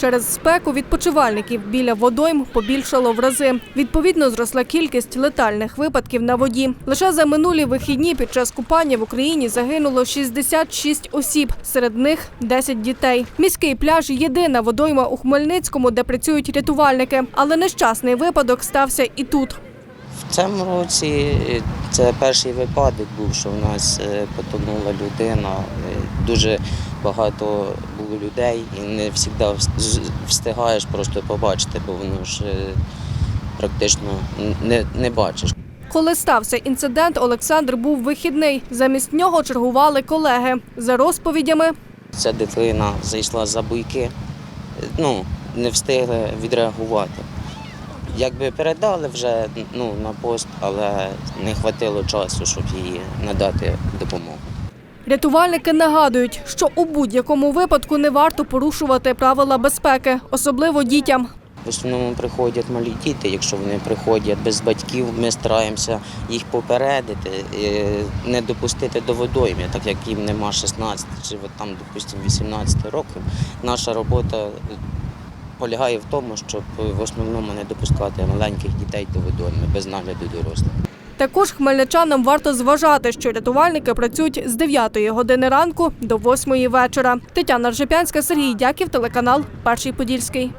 Через спеку відпочивальників біля водойм побільшало в рази. Відповідно, зросла кількість летальних випадків на воді. Лише за минулі вихідні під час купання в Україні загинуло 66 осіб, серед них 10 дітей. Міський пляж єдина водойма у Хмельницькому, де працюють рятувальники. Але нещасний випадок стався і тут. В цьому році е, це перший випадок був, що в нас е, потонула людина. Дуже багато було людей і не завжди встигаєш просто побачити, бо воно ж е, практично не, не бачиш. Коли стався інцидент, Олександр був вихідний. Замість нього чергували колеги. За розповідями, Ця дитина зайшла за буйки, е, ну, не встигли відреагувати. Якби передали вже ну, на пост, але не вистачило часу, щоб їй надати допомогу. Рятувальники нагадують, що у будь-якому випадку не варто порушувати правила безпеки, особливо дітям. В основному приходять малі діти. Якщо вони приходять без батьків, ми стараємося їх попередити, е, не допустити до водойми, так як їм нема 16 чи там, допустимо, 18 років. Наша робота полягає в тому, щоб в основному не допускати маленьких дітей до водойми без нагляду дорослих. Також хмельничанам варто зважати, що рятувальники працюють з 9 години ранку до 8 вечора. Тетяна Ржепянська, Сергій Дяків, телеканал Перший Подільський.